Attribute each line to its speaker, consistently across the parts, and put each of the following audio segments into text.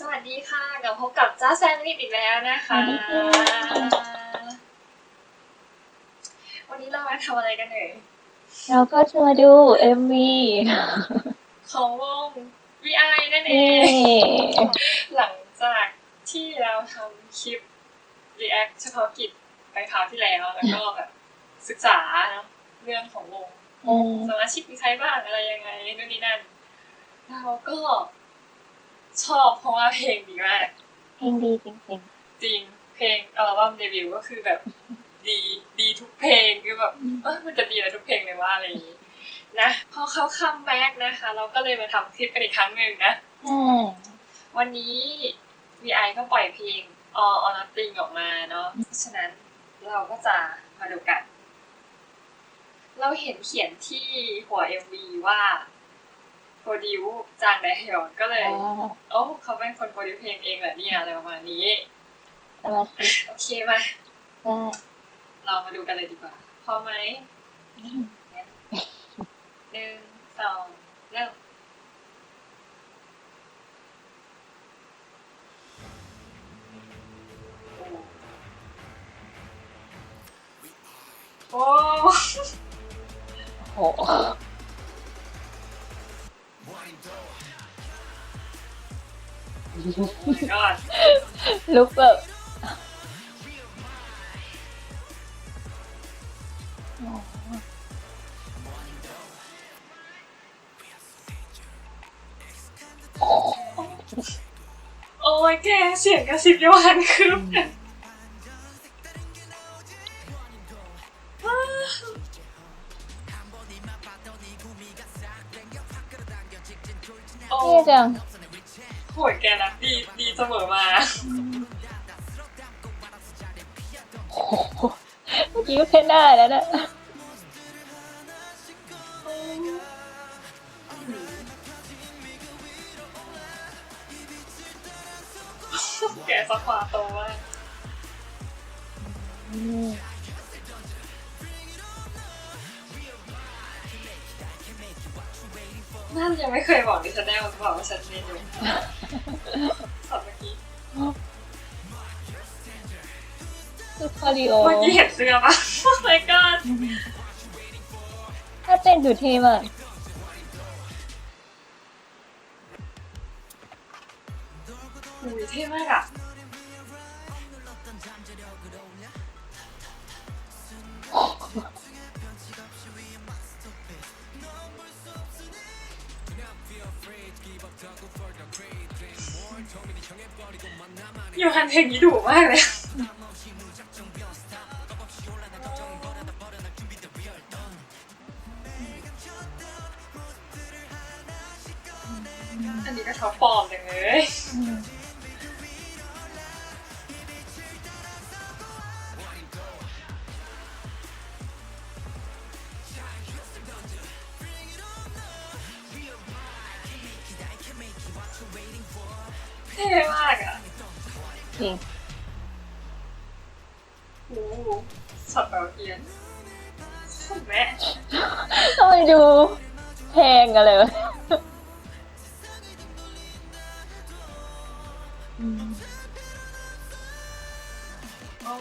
Speaker 1: สวัสดีค่ะกลับพบกับจ้าแซนด์วิชอีกแล้วนะคะ
Speaker 2: สวัสดีค่ะ
Speaker 1: วันนี้เรามาทำอะไรกันเอ่ย
Speaker 2: เราก็จะมาดู MV
Speaker 1: ของวง VI นั่นเอ
Speaker 2: นี่
Speaker 1: งหลังจากที่เราทำคลิป React เฉพาะกิจไปคราวที่แล้ว แล้วก็แบบศึกษาเนอะเรื่องของวง
Speaker 2: เออ
Speaker 1: สมาชิกมีใครบ้างอะไรยังไงนู่นนี่นั่นเราก็ ชอบเพราะว่าเพลงดีมาก
Speaker 2: เพลงดีจริง
Speaker 1: จริงเพลงอัลบั้มเดบิวต์ก็คือแบบดีดีทุกเพลงคือแบบเออมันจะดีแล้วทุกเพลงเลยว่าอะไรอย่างนี้นะพอเขาคัมแบ็กนะคะ เราก็เลยมาทำคลิปกันอีกครั้งหนึ่งนะ
Speaker 2: ๆใช่
Speaker 1: วันนี้ VI ก็ปล่อยเพลง All or Nothing ออกมาเนาะฉะนั้นเราก็จะมาดูกัน เราเห็นเขียนที่หัว MV ว่า โปรดิวจางไดฮยอนก็เลย
Speaker 2: อ๋อ
Speaker 1: โอ้เขาเป็นคนโปรดิวเพลงเองแหละเนี่ยอะไรประมาณนี้
Speaker 2: สมาชิก
Speaker 1: โอเคมา
Speaker 2: ได้
Speaker 1: เรามาดูกันเลยดีกว่าพร้อมไหมหนึ่งสองเริ่มโอ้
Speaker 2: โอ้โห
Speaker 1: ก่อน
Speaker 2: ลุกแบบโอ้โห
Speaker 1: โอ้ยแกเสียงกระซิบโยฮันคือแบบโอ้
Speaker 2: เท่จัง
Speaker 1: โหยแกนะดีดีเสมอมา
Speaker 2: โอ้โหเมื่อกี้ก็เพ่นได้แล้วนะ
Speaker 1: แกสควาโตมาก
Speaker 2: อืม
Speaker 1: นั่นยังไม่เคยบอกดิฉันได้หรือเปล่าว่าฉันเรียนอยู่สับเมื่อกี้
Speaker 2: คือคาริโอ
Speaker 1: เมื่อกี้เห็นเสื้อปะ Oh my god
Speaker 2: ถ้าเต้นดูเท่มาก
Speaker 1: อุ้ยเท่มากอะ อยู่ฮันเพลงนี้ดุมากเลย เท่มากอะ
Speaker 2: จริง
Speaker 1: โอ้โหช็อตแบบเอียนโคตรแม่
Speaker 2: ทำไมดูแพงอะไรวะอืม
Speaker 1: อ๋อ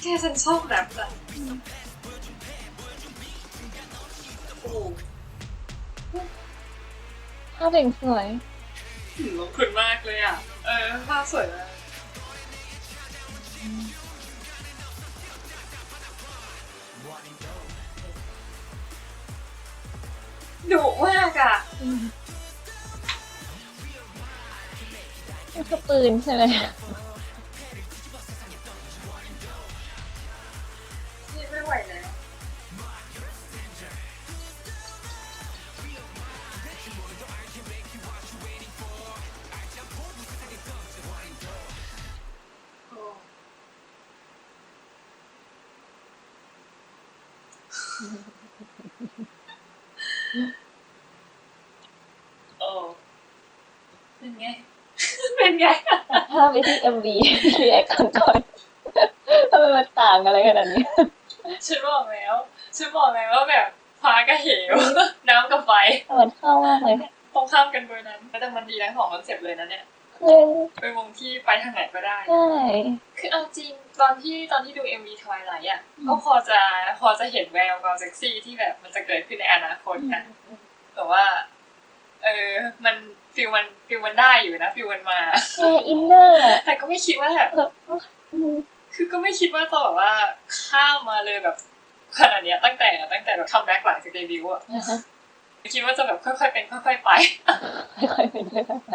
Speaker 1: แค่ฉันชอบแบบอะโอ้โห
Speaker 2: ภาพเองสวย
Speaker 1: ถือลงทุนมากเลยอะ เออภาพสวยมากดุมากอะ
Speaker 2: อืมนี่คือปืนใช่ไหม
Speaker 1: เป็นไง เป็นไง
Speaker 2: ภาพไปที่ MV รีแอคก่อนก่อนทำไมมันต่างอะไรขนาดนี้
Speaker 1: ฉันบอกแล้วฉันบอกแล้วว่าแบบฟ้ากับเหว น้ำกับไฟ
Speaker 2: แต่มันเข้ามากเลย
Speaker 1: ตรงข้ามกันโดยนั้นแต่มันดีทั้งสองคอนเซปต์เลยนะเนี่ย
Speaker 2: คือ
Speaker 1: เป็นวงที่ไปทางไหนก็ได้
Speaker 2: ใช่
Speaker 1: คือเอาจริงตอนที่ตอนที่ดู MV Twilight อะ
Speaker 2: อืม
Speaker 1: ก็พอจะพอจะเห็นแววความเซ็กซี่ที่แบบมันจะเกิดขึ้นในอนาคตนะแต่ว่า เออมัน ฟิลมันฟิลมันได้อยู่นะฟิลมันมา
Speaker 2: แค่อินเนอร์อะ
Speaker 1: แต่ก็ไม่คิดว่าแบบ
Speaker 2: แบบอืม
Speaker 1: คือก็ไม่คิดว่าจะแบบว่าข้ามมาเลยแบบขนาดเนี้ยตั้งแต่ตั้งแต่แบบคัมแบ็กหลังจากเดบิวต์อะ
Speaker 2: นะคะ
Speaker 1: คิดว่าจะแบบค่อยๆเป็นค่อยๆไป
Speaker 2: ค่อยๆเป็นค่อยๆไป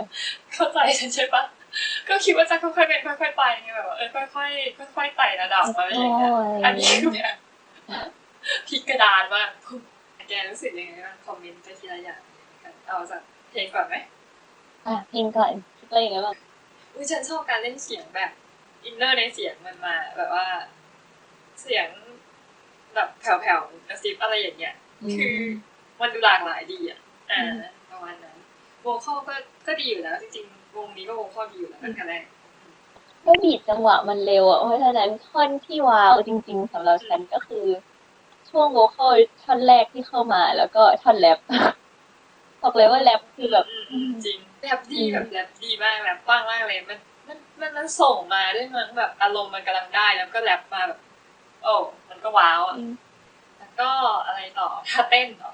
Speaker 1: เข้าใจใช่ปะก็คิดว่าจะค่อยๆเป็นค่อยๆไปไงแบบว่าเออค่อยๆค่อยๆไต่ระดับอะไรอย่างเงี้ยอันนี้คือแบบพลิกกระดานมากแกรู้สึกยังไงบ้างคอมเมนต์ไปทีละอย่างกันเอาจากเพลงก่อนไหม
Speaker 2: อะเพลงก่อนคิดว่ายังไงบ้าง
Speaker 1: อุ้ยฉันชอบการเล่นเสียงแบบอินเนอร์ในเสียงมันมา แบบว่า เสียงแบบแผ่วๆกระซิบอะไรอย่างเงี้ย คือมันดูหลากหลายดีอะอ่าประมาณนั้นวงข้อก็ก็ดีอยู่แล้ว จริงๆวงนี้ก็วงข้อดีอยู่แล้วตั้งแต่แรก
Speaker 2: ก็บีดจังหวะมันเร็วอะเพราะฉะนั้นท่อนที่ว้าวจริง ๆสำหรับฉันก็คือ ช่วงโวคอลท่อนแรกที่เข้ามาแล้วก็ท่อนแรป บอกเลยว่าแรปคือแบบ
Speaker 1: อืมจริงแรปดีแบบแรปดีมากแรปปังมากเลยมันมันมันมันส่งมาด้วยมั้งแบบอารมณ์มันกำลังได้แล้วก็แรปมาแบบ โอ้มันก็ว้าวอะแล้วก็อะไรต่อท่าเต้นเหรอ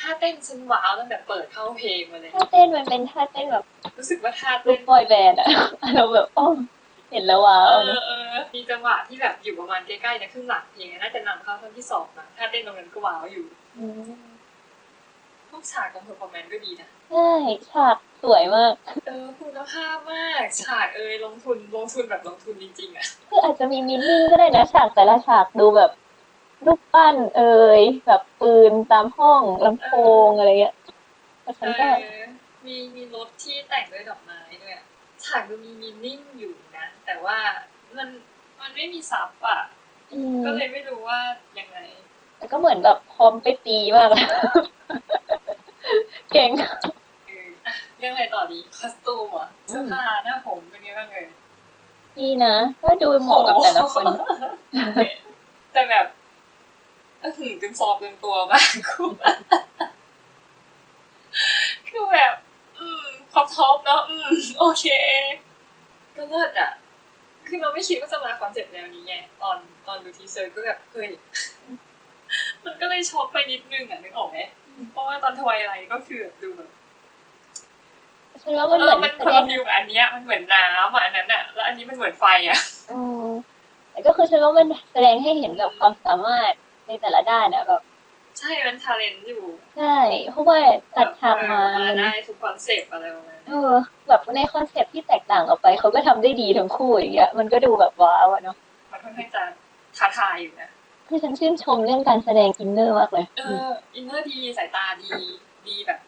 Speaker 1: ท่าเต้นฉันว้าวตั้งแต่เปิดเข้าเพลงมาเลย
Speaker 2: ท่าเต้นมันเป็นท่าเต้นแบบ
Speaker 1: รู้สึกว่าท่า
Speaker 2: ลู
Speaker 1: เต้
Speaker 2: ก
Speaker 1: น
Speaker 2: บอยแบนด์อะเราแบบโอ้เห็นแล้วว้า
Speaker 1: เอ
Speaker 2: ว
Speaker 1: อ
Speaker 2: เนอะ
Speaker 1: เออมีจังหวะที่แบบอยู่ประมาณใกล้ๆในครึ่งหลังเพลงน่าจะนำเข้าท่อนที่สองนะท่าเต้นตรงนั้นก็ว้าวอยู่
Speaker 2: ม
Speaker 1: พ วกฉากของเพอร์ฟอร์แมนซ์ก็ดีนะ
Speaker 2: ใช่ฉากสวยมาก
Speaker 1: เออคุณภาพมาก ฉากเอยลงทุนลงทุนแบบลงทุนจริงๆอะ
Speaker 2: คืออาจจะมีมินนิ่งก็ได้นะฉากแต่ละฉากดูแบบรูปปั้นเอ่ยแบบปืนตามห้องลำโพงอะไรเงี้ยแต่ฉันก็
Speaker 1: เออมีมีรถที่แต่งด้วยดอกไม้ด้วยอะฉากดูมีมีนิ่งอยู่นะ แต่ว่ามันมันไม่มีซับอะ
Speaker 2: อืม
Speaker 1: ก็เลยไม่รู้ว่ายังไง
Speaker 2: แต่ก็เหมือนแบบพร้อมไปตีมาก เลยเก่ง
Speaker 1: เอออะเรื่องอะไรต่อดีคอสตูมเหรอะเสื้อผ้าหน้าผมเป็นไงบ้างเลย
Speaker 2: ดีนะก็ดูเหมาะกับแต่ละคน
Speaker 1: แต่แบบอื้อหือเป็นซอบเป็นตัวมากคือคือแบบ อืมครอบท็อปเนาะอืมโอเค ก็เลิศอะ คือเราไม่คิดว่าจะมาคอนเซ็ปต์แนวนี้ไงตอนตอนดูทีเซอร์ก็แบบเฮ้ยมันก็เลยช็อกไปนิดนึงอะนึกออกไหม เพราะว่าตอนทวายไลท์ก็คือแบบดูแบบ
Speaker 2: ฉันว่า
Speaker 1: เอ
Speaker 2: มันเหมื
Speaker 1: อ
Speaker 2: อน
Speaker 1: มัน
Speaker 2: แส
Speaker 1: คน
Speaker 2: ด
Speaker 1: ละ
Speaker 2: ง
Speaker 1: ฟิลกับอันเนี้ยมันเหมือนน้ำอะอันนั้นอะ แล้วอันนี้มันเหมือนไฟอะ
Speaker 2: อืมแต่ก็คือฉันว่ามันแสดงให้เห็นแบบความสามารถในแต่ละด้านอะแบบ
Speaker 1: ใช่มันทาเลนต์อยู่
Speaker 2: ใช่เพราะว่าตัดฉากมา
Speaker 1: เออ
Speaker 2: มัน
Speaker 1: ได้ทุกคอนเซปต์อะไรประมาณ
Speaker 2: เอ
Speaker 1: นั้น
Speaker 2: อแบบในคอนเซปต์ที่แตกต่างออกไปเขาก็ทำได้ดีทั้งคู่อย่างเงี้ยมันก็ดูแบบว้าวอะเนาะ
Speaker 1: มันค่อนข้างจะท้าทายอยู่นะ
Speaker 2: คือฉันชื่นชมเรื่องการแสดงอินเนอร์มากเลย
Speaker 1: เอออินเนอร์ดีสายตาดีดีแบบ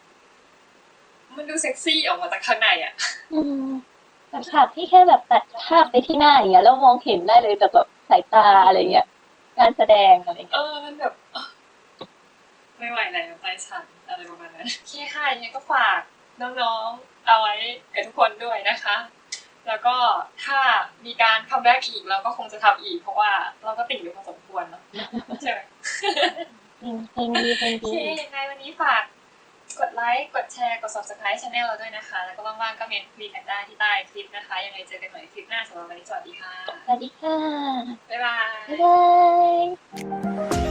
Speaker 1: มันดูเซ็กซี่ออกมาจากข้างในอะ
Speaker 2: อืมแบบฉากที่แค่แบบตัดภาพไปที่หน้าอย่างเงี้ยแล้วมองเห็นได้เลยจากแบบสายตาอะไรเงี้ยการแสดงอะไร
Speaker 1: เอ
Speaker 2: เงี้ย
Speaker 1: อมันแบบเอ้อไม่ไหวแล้วใจฉันอะไรประมาณนั้นโอเคค่ะยังไงก็ฝากน้องๆ เอาไว้กับทุกคนด้วยนะคะ แล้วก็ถ้ามีการคัมแบ็กอีกเราก็คงจะทำอีก เพราะว่าเราก็ติ่งอยู่พอสมควรเนาะใช่ไหม
Speaker 2: เพลงดีเพลง
Speaker 1: โอ
Speaker 2: ดี
Speaker 1: เคยังไงวันนี้ฝากกดไลค์กดแชร์กด subscribe channel เราด้วยนะคะ แล้วก็ว่างๆก็เมนคุยกันได้ที่ใต้คลิปนะคะ ยังไงเจอกันใหม่คลิปหน้าสำหรับวันนี้สวัสดีค่ะ
Speaker 2: สวัสดีค่ะ
Speaker 1: บ๊ายบาย
Speaker 2: บ๊ายบาย